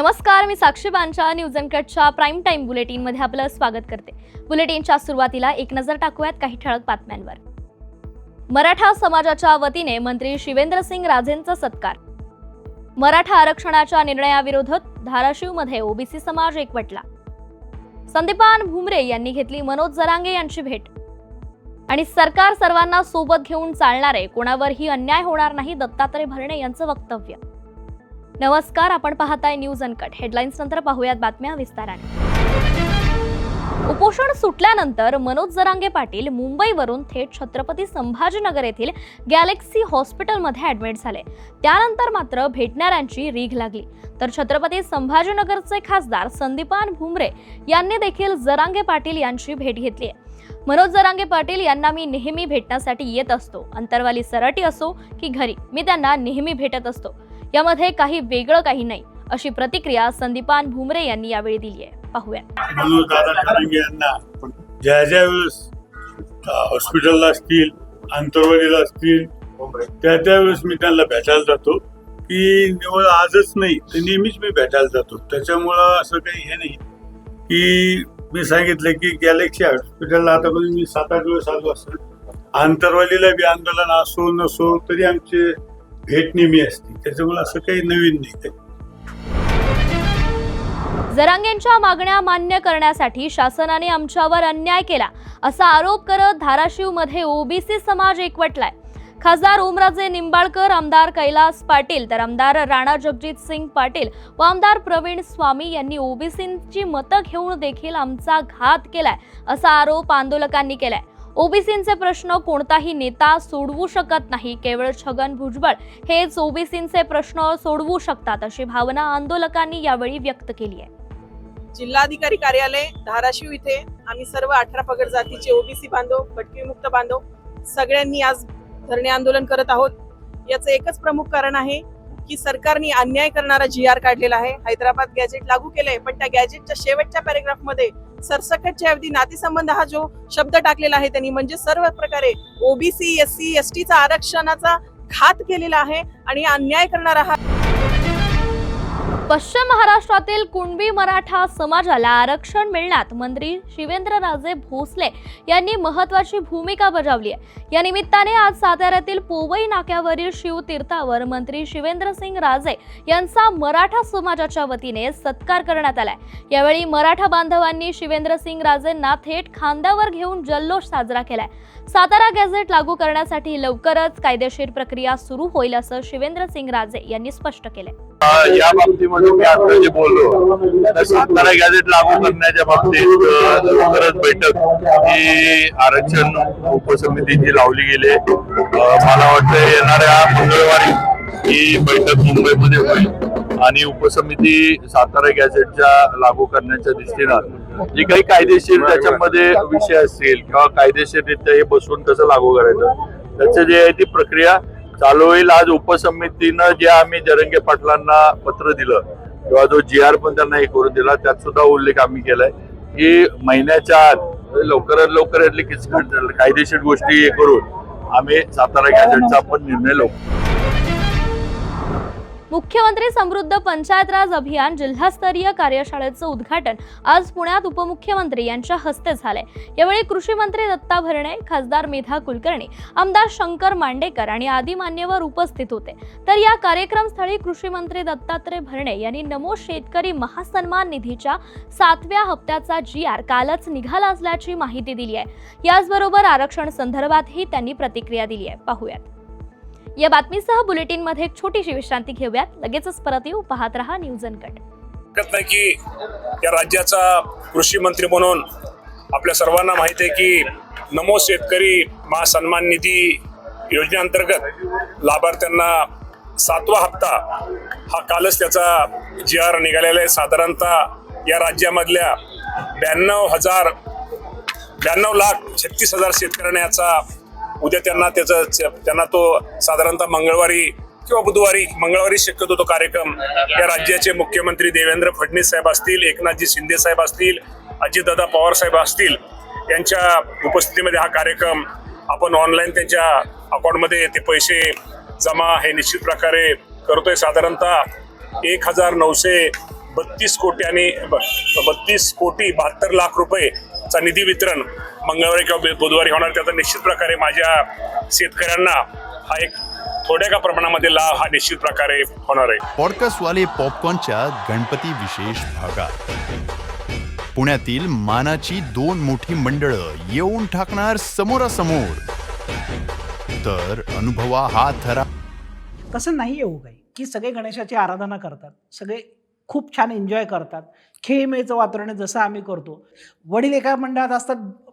नमस्कार मी साक्षी बांचा न्यूज कटच्या प्राईम टाईम बुलेटिनमध्ये आपलं स्वागत करते. बुलेटिनच्या सुरुवातीला एक नजर टाकूयात काही ठळक बातम्यांवर. मराठा समाजाच्या वतीने मंत्री शिवेंद्रसिंग राजेंचा सत्कार. मराठा आरक्षणाच्या निर्णयाविरोधात धाराशिवमध्ये ओबीसी समाज एकवटला. संदीपान भुमरे यांनी घेतली मनोज जरांगे यांची भेट. आणि सरकार सर्वांना सोबत घेऊन चालणारे कोणावरही अन्याय होणार नाही दत्तात्रय भरणे यांचं वक्तव्य. नमस्कार आपण पाहताय न्यूज अनकट. हेडलाईन्स नंतर पाहूयात बातम्या विस्ताराने. उपोषण सुटल्यानंतर मनोज जरांगे पाटील मुंबईवरून थेट छत्रपती संभाजीनगर येथील गॅलेक्सी हॉस्पिटलमध्ये ऍडमिट झाले. त्यानंतर मात्र भेटणाऱ्यांची रीघ लागली. तर छत्रपती संभाजीनगरचे खासदार संदीपान भुमरे यांनी देखील जरांगे पाटील यांची भेट घेतली आहे. मनोज जरांगे पाटील यांना मी नेहमी भेटण्यासाठी येत असतो. अंतरवाली सराटी असो की घरी मी त्यांना नेहमी भेटत असतो. यामध्ये काही वेगळं काही नाही अशी प्रतिक्रिया संदीपान भुमरे यांनी यावेळी दिली आहे. पाहूया. यांना ज्या ज्या वेळेस हॉस्पिटलला असतील अंतरवाडीला असतील त्या त्यावेळेस मी त्यांना भेटायला जातो. की निवड आजच नाही तर नेहमीच मी भेटायला जातो. त्याच्यामुळं असं काही हे नाही. की मी सांगितलं की गॅलेक्सी हॉस्पिटलला आतापर्यंत म्हणजे मी सात आठ दिवस आलो असेल. आंतरवालीला बी आंदोलन असो नसो तरी आमचे भेट नेहमी असते. त्याच्यामुळे असं काही नवीन नाही जरांगेंच्या मागण्या मान्य करण्यासाठी शासनाने आमच्यावर अन्याय केला असा आरोप करत धाराशिवमध्ये ओबीसी समाज एकवटलाय. खासदार ओमराजे निंबाळकर आमदार कैलास पाटील तर आमदार राणा जगजित सिंग पाटील व आमदार प्रवीण स्वामी यांनी ओबीसींची मतं घेऊन देखील आमचा घात केलाय असा आरोप आंदोलकांनी केलाय. ओबीसींचे प्रश्न कोणताही नेता सोडवू शकत नाही. केवळ छगन भुजबळ हेच ओबीसींचे प्रश्न सोडवू शकतात अशी भावना आंदोलकांनी यावेळी व्यक्त केली आहे. जिल्हाधिकारी कार्यालय धाराशिव इथे. आम्ही सर्व अठरा पगड जातीचे ओबीसी बांधव भटकीमुक्त बांधव सगळ्यांनी आज धरणे आंदोलन करत आहोत. याचं एकच प्रमुख कारण आहे की सरकारने अन्याय करणारा जी आर काढलेला आहे. हैदराबाद गॅजेट लागू केलंय पण त्या गॅजेटच्या शेवटच्या पॅरेग्राफमध्ये सरसकटच्या अवधी नातेसंबंध हा जो शब्द टाकलेला आहे त्यांनी म्हणजे सर्व प्रकारे ओबीसी एस सी एस टीचा आरक्षणाचा घात केलेला आहे आणि अन्याय करणारा हा पश्चिम महाराष्ट्रातील कुणबी मराठा समाजाला आरक्षण मिळण्यात मंत्री शिवेंद्रराजे भोसले यांनी महत्वाची भूमिका बजावली आहे. या निमित्ताने आज साताऱ्यातील पोवई नाक्यावरील शिवतीर्थावर मंत्री शिवेंद्रसिंग राजे यांचा मराठा समाजाच्या वतीने सत्कार करण्यात आलाय यावेळी मराठा बांधवांनी शिवेंद्रसिंग राजेंना थेट खांद्यावर घेऊन जल्लोष साजरा केलाय सातारा गॅझेट लागू करण्यासाठी लवकरच कायदेशीर प्रक्रिया सुरू होईल असं शिवेंद्रसिंग राजे यांनी स्पष्ट केलंय या बाबतीमध्ये मी आता जे बोललो सातारा गॅझेट लागू करण्याच्या बाबतीत लवकरच बैठक ही आरक्षण उपसमितीची लावली गेली मला वाटतं येणाऱ्या मंगळवारी ही बैठक मुंबईमध्ये होईल आणि उपसमिती सातारा गॅझेटच्या लागू करण्याच्या दृष्टीनं जे काही कायदेशीर त्याच्यामध्ये विषय असतील किंवा कायदेशीररित्या हे बसवून कसं लागू करायचं त्याचं जे आहे ती प्रक्रिया चालू होईल. आज उपसमितीनं जे आम्ही जरंगे पाटलांना पत्र दिलं किंवा जो जी आर पण त्यांना हे करून दिला त्यात सुद्धा उल्लेख आम्ही केलाय की महिन्याच्या आत लवकरात लवकर यातली किचकट कायदेशीर गोष्टी हे करून आम्ही सातारा गॅजेटचा पण निर्णय लवकर मुख्यमंत्री समृद्ध पंचायत राज अभियान जिल्हास्तरीय कार्यशाळेचं उद्घाटन आज पुण्यात उपमुख्यमंत्री यांच्या हस्ते झाले यावेळी कृषी मंत्री दत्ता भरणे खासदार मेधा कुलकर्णी आमदार शंकर मांडेकर आणि आदी मान्यवर उपस्थित होते. तर या कार्यक्रमस्थळी कृषी मंत्री दत्तात्रय भरणे यांनी नमो शेतकरी महासन्मान निधीच्या सातव्या हप्त्याचा जी आर कालच निघाला असल्याची माहिती दिली आहे. याचबरोबर आरक्षण संदर्भातही त्यांनी प्रतिक्रिया दिली आहे. पाहूयात. या बातमीसह बुलेटिनमध्ये एक छोटीशी विश्रांती घेऊयात. लगेचच परत येऊ. पाहत रहा न्यूज अनकट की या राज्याचा कृषी मंत्री म्हणून आपल्या सर्वांना माहिती आहे की नमो शेतकरी महासन्मान निधी योजनेअंतर्गत लाभार्थ्यांना सातवा हप्ता हा कालच त्याचा जी आर निघालेला आहे. साधारणतः या राज्यामधल्या ब्याण्णव हजार ब्याण्णव लाख छत्तीस हजार शेतकऱ्यांना याचा उद्या त्यांना त्याचा त्यांना तो साधारणतः मंगळवारी किंवा बुधवारी मंगळवारी शक्यतो तो कार्यक्रम या राज्याचे मुख्यमंत्री देवेंद्र फडणवीस साहेब असतील एकनाथजी शिंदे साहेब असतील अजितदादा पवार साहेब असतील यांच्या उपस्थितीमध्ये हा कार्यक्रम आपण ऑनलाईन त्यांच्या अकाउंटमध्ये ते पैसे जमा हे निश्चित प्रकारे करतोय. साधारणतः एक हजार नऊशे बत्तीस कोटी आणि बत्तीस कोटी बहात्तर लाख रुपयेचा निधी वितरण मंगळवारी किंवा बुधवारी होणार त्याचा निश्चित प्रकारे माझ्या शेतकऱ्यांना हा एक थोड्या का प्रमाणामध्ये लाभ हा निश्चित प्रकारे होणार आहे. पॉडकास्टवाले पॉपकॉर्नच्या गणपती विशेष भागात. पुण्यातील मानाची दोन मोठी मंडळं येऊन टाकणार समोरासमोर. तर अनुभवा हा थरा तसं नाही हो काही. की सगळे गणेशाची आराधना करतात सगळे खूप छान एन्जॉय करतात. खेळीमेळीचं वातावरण जसं आम्ही करतो. वडील एका मंडळात असतात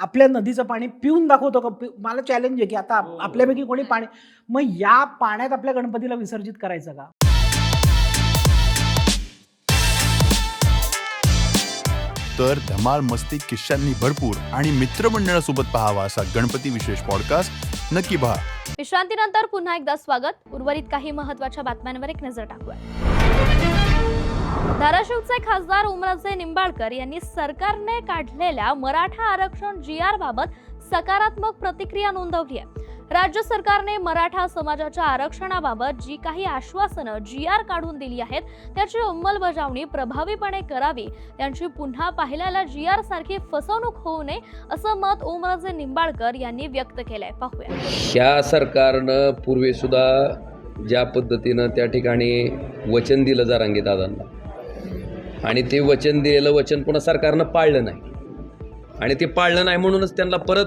आपल्या नदीचं पाणी पिऊन दाखवतो का? मला चॅलेंज आहे की आता आप- आपल्यापैकी कोणी पाणी मग या पाण्यात आपल्या गणपतीला विसर्जित करायचं का? तर धमाल मस्ती किस्सांनी भरपूर आणि मित्रमंडळासोबत पाहावा असा गणपती विशेष पॉडकास्ट नक्की पहा. विश्रांतीनंतर पुन्हा एकदा स्वागत. उर्वरित काही महत्त्वाच्या बातम्यांवर एक नजर टाकूया. धाराशिवचे खासदार उमराजे निंबाळकर यांनी सरकारने काढलेल्या मराठा आरक्षण जी आर बाबत सकारात्मक प्रतिक्रिया नोंदवली आहे. राज्य सरकारने मराठा समाजाच्या आरक्षणाबाबत जी काही आश्वासनं जी आर काढून दिली आहेत त्याची अंमलबजावणी प्रभावीपणे करावी त्यांची पुन्हा पाहिल्याला जी आर सारखी फसवणूक होऊ नये असं मत ओमराजे निंबाळकर यांनी व्यक्त केलंय. पाहूया. ह्या सरकारनं पूर्वी सुद्धा ज्या पद्धतीनं त्या ठिकाणी वचन दिलं जारांगे दादांना आणि ते वचन दिलेलं वचन पुन्हा सरकारनं पाळलं नाही. आणि ते पाळलं नाही म्हणूनच त्यांना परत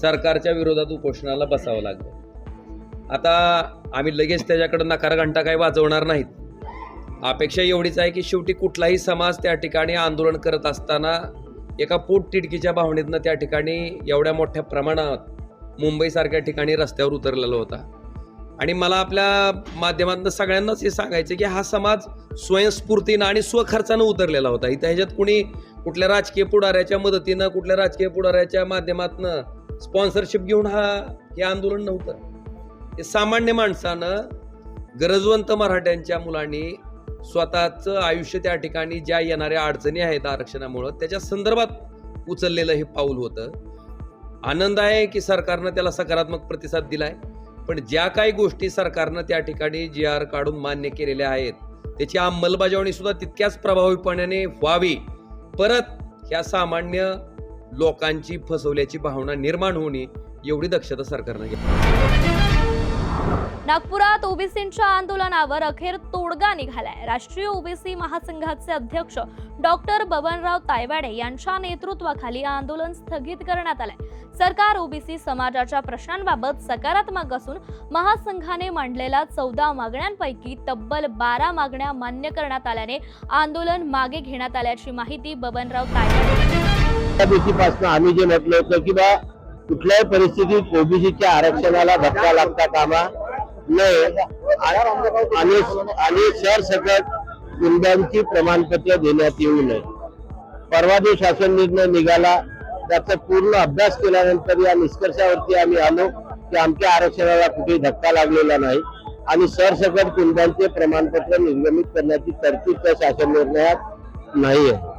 सरकारच्या विरोधात उपोषणाला बसावं लागलं. आता आम्ही लगेच त्याच्याकडं नकार घंटा काही वाजवणार नाहीत. अपेक्षा एवढीच आहे की शेवटी कुठलाही समाज त्या ठिकाणी आंदोलन करत असताना एका पोटतिडकीच्या भावनेतनं त्या ठिकाणी एवढ्या मोठ्या प्रमाणात मुंबईसारख्या ठिकाणी रस्त्यावर उतरलेला होता. आणि मला आपल्या माध्यमातून सगळ्यांनाच हे सांगायचं की हा समाज स्वयंस्फूर्तीनं आणि स्वखर्चानं उतरलेला होता. इथं ह्याच्यात कुणी कुठल्या राजकीय पुढाऱ्याच्या मदतीनं कुठल्या राजकीय पुढाऱ्याच्या माध्यमातनं स्पॉन्सरशिप घेऊन हा हे आंदोलन नव्हतं. हे सामान्य माणसानं गरजवंत मराठ्यांच्या मुलांनी स्वतःचं आयुष्य त्या ठिकाणी ज्या येणाऱ्या अडचणी आहेत आरक्षणामुळं त्याच्या संदर्भात उचललेलं हे पाऊल होतं. आनंद आहे की सरकारनं त्याला सकारात्मक प्रतिसाद दिलाय. पण ज्या काही गोष्टी सरकारनं त्या ठिकाणी जी आर काढून मान्य केलेल्या आहेत त्याची अंमलबजावणी सुद्धा तितक्याच प्रभावीपणाने व्हावी. परत ह्या सामान्य लोकांची फसवल्याची भावना निर्माण होणे एवढी दक्षता सरकारनं घेतली. नागपुरात ओबीसींच्या आंदोलनावर अखेर तोडगा निघालाय. राष्ट्रीय ओबीसी महासंघाचे अध्यक्ष डॉक्टर बबनराव तायवाडे यांच्या नेतृत्वाखाली आंदोलन स्थगित करण्यात आलंय. सरकार ओबीसी समाजाच्या प्रश्नांबाबत सकारात्मक असून महासंघाने मांडलेल्या चौदा मागण्यांपैकी तब्बल बारा मागण्या मान्य करण्यात आल्याने आंदोलन मागे घेण्यात आल्याची माहिती बबनराव तायवाडे आम्ही जे म्हटलं होतं की बा कुठल्याही परिस्थितीत ओबीसीच्या आरक्षणाला धक्का लागता कामा. आणि आणि सरसकट कुंड्यांची प्रमाणपत्र देण्यात येऊ नये. परवा जो शासन निर्णय निघाला त्याचा पूर्ण अभ्यास केल्यानंतर या निष्कर्षावरती आम्ही आलो की आमच्या आरक्षणाला कुठेही धक्का लागलेला नाही. आणि सरसकट कुंड्यांचे प्रमाणपत्र निर्गमित करण्याची तरतूद त्या शासन निर्णयात नाही आहे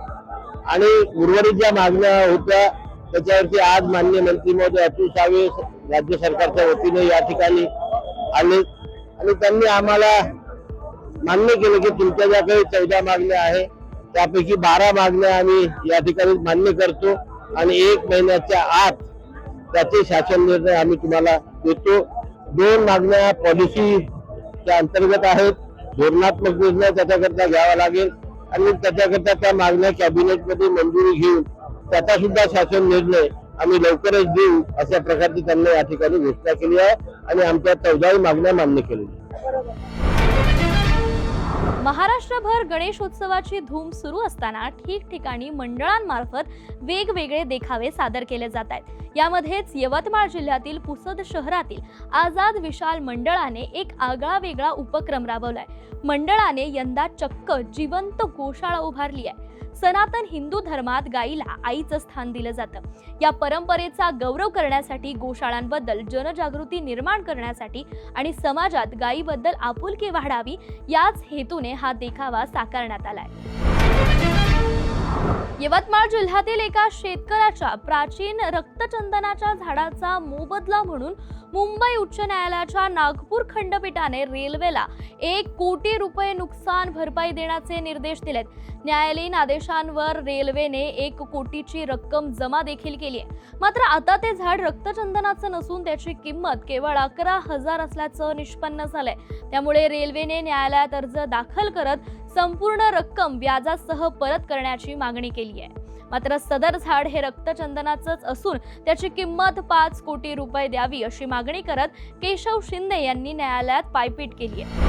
आणि उर्वरित ज्या मागण्या होत्या त्याच्यावरती आज मान्य मंत्री महोदय अतुल सावे राज्य सरकारच्या वतीने या ठिकाणी आले आणि त्यांनी आम्हाला मान्य केलं की तुमच्या ज्या काही चौदा मागण्या आहे त्यापैकी बारा मागण्या आम्ही या ठिकाणी मान्य करतो आणि एक महिन्याच्या आत त्याचे शासन निर्णय आम्ही तुम्हाला देतो. दोन मागण्या पॉलिसीच्या अंतर्गत आहेत. धोरणात्मक निर्णय त्याच्याकरता घ्यावा लागेल. आणि त्याच्याकरता त्या मागण्या कॅबिनेटमध्ये मंजुरी घेऊन त्याचा सुद्धा शासन निर्णय आम्ही लवकरच देऊ अशा प्रकारची त्यांनी या ठिकाणी घोषणा केली आहे. आणि आमच्या चौदाही मागण्या मान्य केलेल्या महाराष्ट्रभर गणेशोत्सवाची धूम सुरू असताना ठिकठिकाणी मंडळांमार्फत वेगवेगळे देखावे सादर केले जात आहेत. यामध्येच यवतमाळ जिल्ह्यातील पुसद शहरातील आझाद विशाल मंडळाने एक आगळा वेगळा उपक्रम राबवलाय. मंडळाने यंदा चक्क जिवंत गोशाळा उभारली आहे. सनातन हिंदू धर्मात गाईला आईचं स्थान दिलं जातं. या परंपरेचा गौरव करण्यासाठी गोशाळांबद्दल जनजागृती निर्माण करण्यासाठी आणि समाजात गायीबद्दल आपुलकी वाढावी याच हेतूने हा देखावा साकारण्यात आलाय. यवतमाळ जिल्ह्यातील एका शेतकऱ्याच्या प्राचीन रक्तचंदनाच्या झाडाचा मोबदला म्हणून मुंबई उच्च न्यायालयाच्या नागपूर खंडपीठाने रेल्वेला एक कोटी रुपये नुकसान भरपाई देण्याचे निर्देश दिलेत. न्यायालयीन आदेशांवर रेल्वेने एक कोटीची रक्कम जमा देखील केली आहे. मात्र आता ते झाड रक्तचंदनाचं नसून त्याची किंमत केवळ अकरा हजार असल्याचं निष्पन्न झालंय. त्यामुळे रेल्वेने न्यायालयात अर्ज दाखल करत संपूर्ण रक्कम व्याजासह परत करण्याची मागणी केली आहे. मात्र सदर झाड हे रक्तचंदनाचंच असून त्याची किंमत पाच कोटी रुपये द्यावी अशी मागणी करत केशव शिंदे यांनी न्यायालयात पायपीट केली आहे.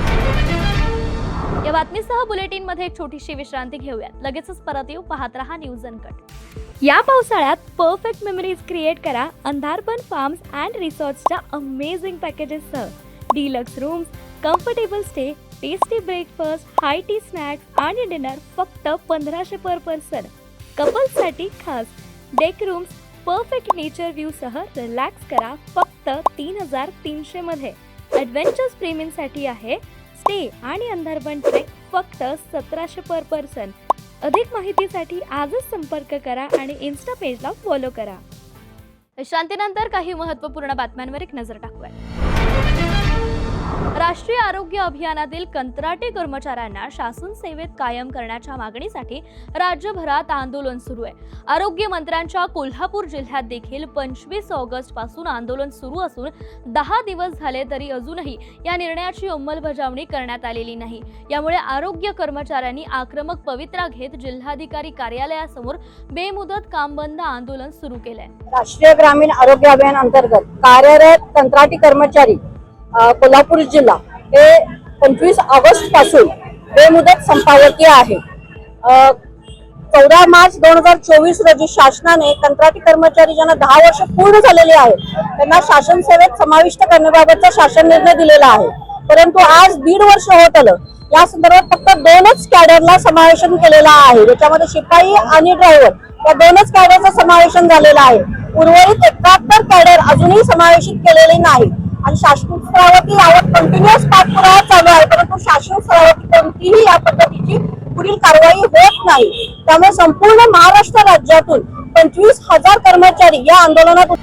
या बातमीसह बुलेटिनमध्ये एक छोटीशी विश्रांती घेऊयात. लगेचच परत येऊ. पाहत रहा न्यूज अनकट या पावसाळ्यात परफेक्ट मेमरीज क्रिएट करा. अंधारपण फार्म्स अँड रिसॉर्ट्सच्या amazing पॅकेजेससह deluxe rooms comfortable stay tasty breakfast high tea snacks आणि डिनर फक्त पंधराशे पर पर्सन कपल्ससाठी खास. डेक रूम्स परफेक्ट नेचर व्ह्यूसह रिलॅक्स करा फक्त तीन हजार तीनशे मध्ये. ॲडव्हेंचर्स प्रेमींसाठी आहे. स्टे आणि अंधारबन ट्रेक फक्त सतराशे पर पर्सन अधिक माहितीसाठी आजच संपर्क करा आणि इन्स्टा पेजला फॉलो करा. विश्रांतीनंतर काही महत्त्वपूर्ण बातम्यांवर एक नजर टाकूया राष्ट्रीय आरोग्य अभियानातील कंत्राटी कर्मचाऱ्यांना शासन सेवेत कायम करण्याच्या मागणीसाठी राज्यभरात आंदोलन सुरू आहे. आरोग्य मंत्र्यांच्या कोल्हापूर जिल्ह्यात देखील पंचवीस ऑगस्टपासून आंदोलन सुरू असून दहा दिवस झाले तरी अजूनही या निर्णयाची अंमलबजावणी करण्यात आलेली नाही. यामुळे आरोग्य कर्मचाऱ्यांनी आक्रमक पवित्रा घेत जिल्हाधिकारी कार्यालयासमोर बेमुदत काम बंद आंदोलन सुरू केलंय. राष्ट्रीय ग्रामीण आरोग्य अभियान अंतर्गत कार्यरत कंत्राटी कर्मचारी कोल्हापूर जिल्हा हे पंचवीस ऑगस्टपासून बेमुदत संपावती आहे. चौदा मार्च दोन हजार चोवीस रोजी शासनाने कंत्राटी कर्मचारी ज्यांना दहा वर्ष पूर्ण झालेले आहेत त्यांना शासन सेवेत समाविष्ट करण्याबाबतचा शासन निर्णय दिलेला आहे. परंतु आज दीड वर्ष होत आलं. या संदर्भात फक्त दोनच कॅडरला समावेशन केलेला आहे. ज्याच्यामध्ये शिपाई आणि ड्रायव्हर या दोनच कॅडरचं समावेशन झालेलं आहे. उर्वरित एकाहत्तर कॅडर अजूनही समावेशित केलेले नाही आणि शासन स्तरावरती यावर कंटिन्युअस पाठपुरावा चालू आहे. परंतु शासन स्तरावरती कोणतीही या पद्धतीची पुढील कारवाई होत नाही. त्यामुळे संपूर्ण महाराष्ट्र राज्यातून पंचवीस हजार कर्मचारी या आंदोलनात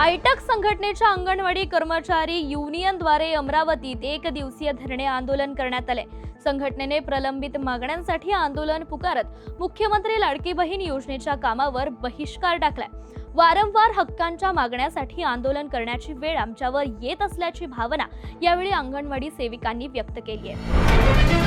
आयटक संघटनेच्या अंगणवाडी कर्मचारी युनियनद्वारे अमरावतीत एक दिवसीय धरणे आंदोलन करण्यात आले. संघटनेने प्रलंबित मागण्यांसाठी आंदोलन पुकारत मुख्यमंत्री लाडकी बहीण योजनेच्या कामावर बहिष्कार टाकलाय. वारंवार हक्कांच्या मागण्यासाठी आंदोलन करण्याची वेळ आमच्यावर येत असल्याची भावना यावेळी अंगणवाडी सेविकांनी व्यक्त केली आहे.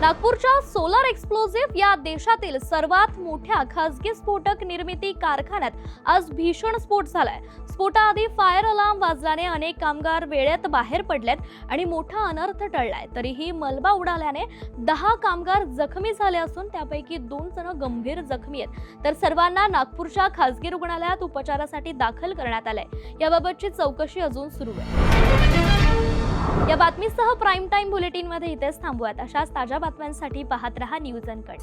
नागपूरच्या सोलर एक्सप्लोझिव्ह या देशातील सर्वात मोठ्या खासगी स्फोटक निर्मिती कारखान्यात आज भीषण स्फोट झालाय. स्फोटाआधी फायर अलार्म वाजल्याने अनेक कामगार वेळेत बाहेर पडलेत आणि मोठा अनर्थ टळलाय. तरीही मलबा उडाल्याने दहा कामगार जखमी झाले असून त्यापैकी दोन जण गंभीर जखमी आहेत. तर सर्वांना नागपूरच्या खासगी रुग्णालयात उपचारासाठी दाखल करण्यात आलंय. याबाबतची चौकशी अजून सुरू आहे. या बातमीसह प्राईम टाईम बुलेटिनमध्ये इथेच थांबूयात. अशाच ताज्या बातम्यांसाठी पाहत रहा न्यूज अनकट.